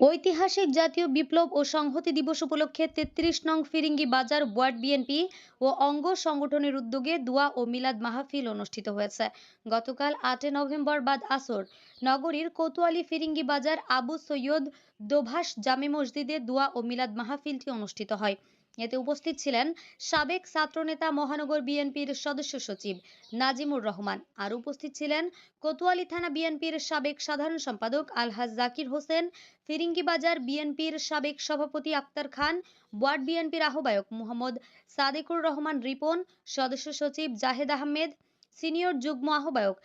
ঐতিহাসিক জাতীয় বিপ্লব ও সংহতি দিবস উপলক্ষে তেত্রিশ নং ফিরিঙ্গি বাজার ওয়ার্ড বিএনপি ও অঙ্গ সংগঠনের উদ্যোগে দোয়া ও মিলাদ মাহফিল অনুষ্ঠিত হয়েছে। গতকাল আটই নভেম্বর বাদ আসর নগরীর কোতোয়ালি ফিরিঙ্গি বাজার আবু সৈয়দ দোভাষ জামে মসজিদে দোয়া ও মিলাদ মাহফিলটি অনুষ্ঠিত হয়। এতে উপস্থিত ছিলেন সাবেক ছাত্রনেতা মহানগর বিএনপির সদস্য সচিব নাজিমুর রহমান। আর উপস্থিত ছিলেন কোতোয়ালি থানা বিএনপির সাবেক সাধারণ সম্পাদক আলহাজ জাকির হোসেন, ফিরিঙ্গি বাজার বিএনপির সাবেক সভাপতি আক্তার খান, ওয়ার্ড বিএনপির আহ্বায়ক মোহাম্মদ সাদেকুর রহমান রিপন, সদস্য সচিব জাহেদ আহমেদ, সিনিয়র যুগ্ম আহ্বায়ক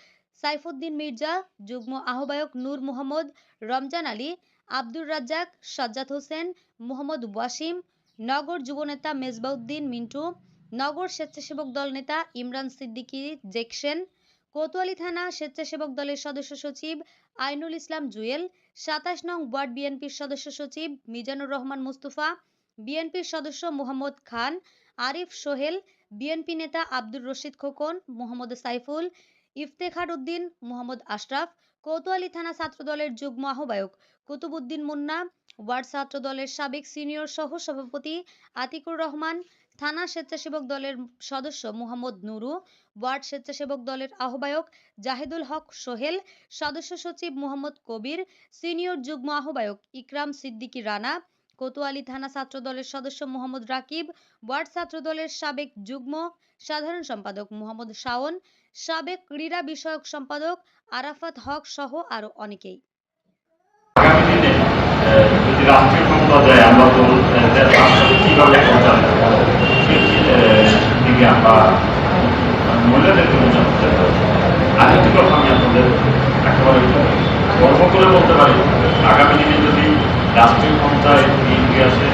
সাইফুদ্দিন মির্জা, যুগ্ম আহ্বায়ক নূর মোহাম্মদ, রমজান আলী, আব্দুর রাজ্জাক, সাজ্জাদ হোসেন, মোহাম্মদ ওয়াসিম নগর যুবনেতা মেজবাউদ্দিন মিন্টু, নগর স্বেচ্ছাসেবক দল নেতা ইমরান সিদ্দিকী জেকসেন, কোতোয়ালি থানা স্বেচ্ছাসেবক দলের সদস্য সচিব আইনুল ইসলাম জুয়েল, সাতাশ নং ওয়ার্ড বিএনপির সদস্য সচিব মিজানুর রহমান মুস্তফা, বিএনপির সদস্য মোহাম্মদ খান, আরিফ সোহেল, বিএনপি নেতা আব্দুর রশিদ খোকন, মোহাম্মদ সাইফুল, ইফতেখার উদ্দিন, মোহাম্মদ আশরাফ, কোতোয়ালি থানা ছাত্রদলের যুগ্ম আহ্বায়ক কুতুবুদ্দিন মুন্না ওয়ার্ড ছাত্র দলের সাবেক সিনিয়র সহ সভাপতি আতিকুর রহমান, থানা স্বেচ্ছাসেবক দলের সদস্য মোহাম্মদ নুরু, ওয়ার্ড স্বেচ্ছাসেবক দলের আহ্বায়ক জাহিদুল হক সোহেল, সদস্য সচিব মোহাম্মদ কবির, সিনিয়র যুগ্ম আহ্বায়ক ইকরাম সিদ্দিকী রানা, কোতোয়ালি থানা ছাত্র দলের সদস্য মোহাম্মদ রাকিব, ওয়ার্ড ছাত্র দলের সাবেক যুগ্ম সাধারণ সম্পাদক মোহাম্মদ শাওন, সাবেক ক্রীড়া বিষয়ক সম্পাদক আরাফাত হক সহ আরও অনেকেই। রাষ্ট্রীয় ক্ষমতা দেয় আমরা তো কীভাবে সেই দিকে আমরা বোঝাতে চাই আরেকটি কথা আমি আপনাদের একেবারে গর্ব করে বলতে পারি, আগামী দিনে যদি রাষ্ট্রীয় ক্ষমতায় বিএনপি আসে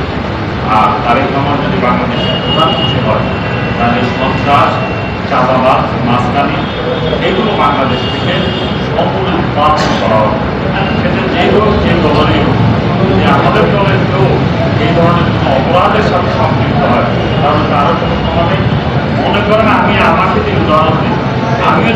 আর তারেক রহমান যদি বাংলাদেশের প্রধানমন্ত্রী হয়, তাহলে সন্ত্রাস, চাঁদাবাজ মাঝখানি এগুলো বাংলাদেশ কারণ তারা কোনো সমাজে মনে করেন আমি আমাকে দিন উদাহরণ দিই আমি